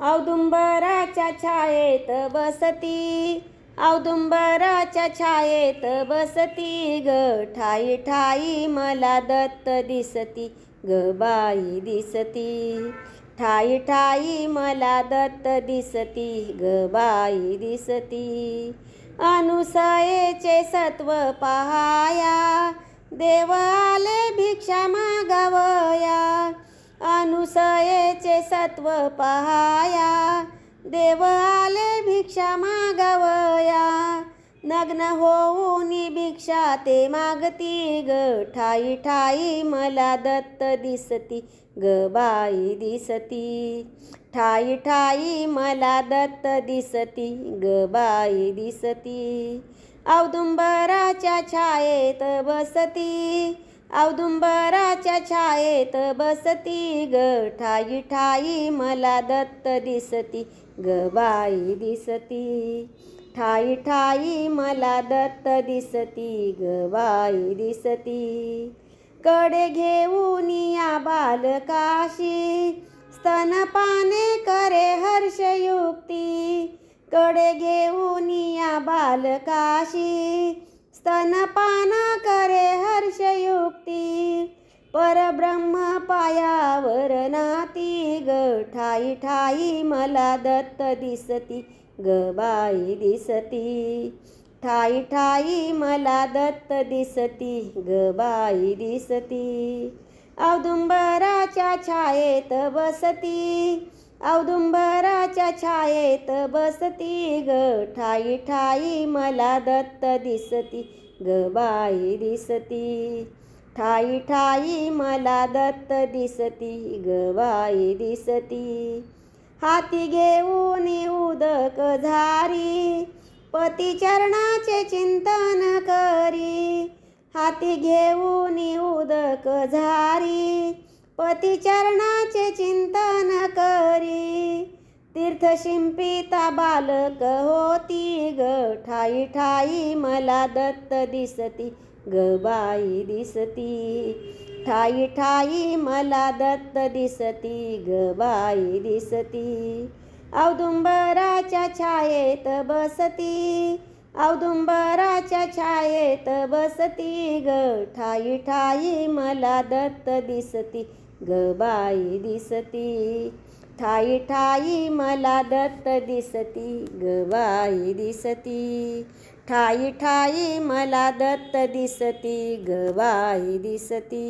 औदुंबराच्या छायेत बसती. औदुंबराच्या छायेत बसती. ग ठाई ठाई मला दत्त दिसती. ग बाई दिसती. ठाई ठाई मला दत्त दिसती. ग बाई दिसती. अनुसयेचे सत्व पहाया. देव आले भिक्षा मागावया. अनुसयेचे सत्व पहाया. देव आले भिक्षा मागावया. नग्न होऊन भिक्षा ते मागती ग. ठाई ठाई मला दत्त दिसती ग बाई दिसती. ठाई ठाई मला दत्त दिसती ग बाई दिसती. औदुंबराच्या छायेत बसती. औदुंबराच्या छायेत बसती ग. ठाई ठाई मला दत्त दिसती. ग बाई दिसती. ठाई ठाई मला दत्त दिसती. ग बाई दिसती. कडे घेऊन या बालकाशी. स्तनपाने करे हर्षयुक्ती कडे घेऊन या बालकाशी. स्तनपाना परब्रह्म पायावर नाती ग. ठाई ठाई मला दत्त दिसती. ग बाई दिसती. ठाई ठाई मला दत्त दिसती. ग बाई दिसती. औदुंबराच्या छायेत बसती. औदुंबराच्या छायेत बसती. ग ठाई ठाई मला दत्त दिसती. ग बाई दिसती. ठाई ठाई मला दत्त दिसती ग दिसती. हाती घेऊन उदक झारी पती चरणाचे चिंतन करी. हाती घेऊन उदक झारी पती चरणाचे चिंतन करी. तीर्थ शिंपिता बालक होती ग ठाई ठाई मला दत्त दिसती गबाई दिसती. ठाई ठाई मला दत्त दिसती. गबाई दिसती. औदुंबराच्या छायेत बसती. औदुंबराच्या छायेत बसती. ग ठाई ठाई मला दत्त दिसती. गबाई दिसती. ठाई ठाई मला दत्त दिसती. गबाई दिसती. ठाई ठाई मला दत्त दिसती गवाई दिसती.